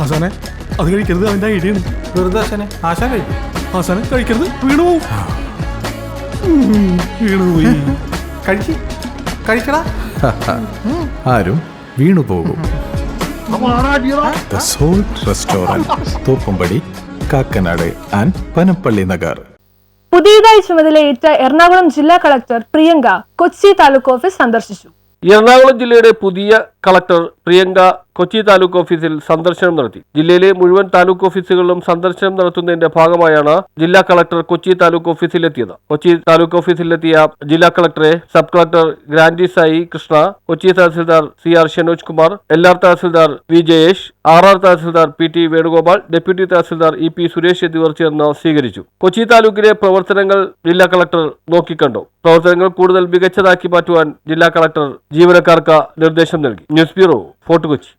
ആസാനെ അത് കഴിക്കരുത് അവന്റെ ഐഡിയ ആണ് വെറുതെ ആശാനെ. ആശാൻ കഴിക്കും. ആശാനെ കഴിക്കരുത്. വീണു പോവും. വീണു പോയി. കഴിച്ച്. കഴിക്കടാ ആരും വീണുപോകും the salt restaurant Thoppumpady Kakkanad and Panampilly Nagar. പുതിയതായി ചുമതലയേറ്റ എറണാകുളം ജില്ലാ കളക്ടർ പ്രിയങ്ക കൊച്ചി താലൂക്ക് ഓഫീസ് സന്ദർശിച്ചു. എറണാകുളം ജില്ലയുടെ പുതിയ കളക്ടർ പ്രിയങ്ക കൊച്ചി താലൂക്ക് ഓഫീസിൽ സന്ദർശനം നടത്തി. ജില്ലയിലെ മുഴുവൻ താലൂക്ക് ഓഫീസുകളിലും സന്ദർശനം നടത്തുന്നതിന്റെ ഭാഗമായാണ് ജില്ലാ കളക്ടർ കൊച്ചി താലൂക്ക് ഓഫീസിലെത്തിയത്. കൊച്ചി താലൂക്ക് ഓഫീസിലെത്തിയ ജില്ലാ കളക്ടറെ sub collector Grandhi Sai Krishna Kochi tahsildar C R Shanoj Kumar L R tahsildar V Jayesh R R tahsildar P T Venugopal deputy tahsildar E P Suresh എന്നിവർ ചേർന്ന് സ്വീകരിച്ചു. കൊച്ചി താലൂക്കിലെ പ്രവർത്തനങ്ങൾ ജില്ലാ കളക്ടർ നോക്കിക്കണ്ടു. പ്രവർത്തനങ്ങൾ കൂടുതൽ മികച്ചതാക്കി മാറ്റുവാൻ ജില്ലാ കളക്ടർ ജീവനക്കാർക്ക് നിർദ്ദേശം നൽകി. News bureau fort Kochi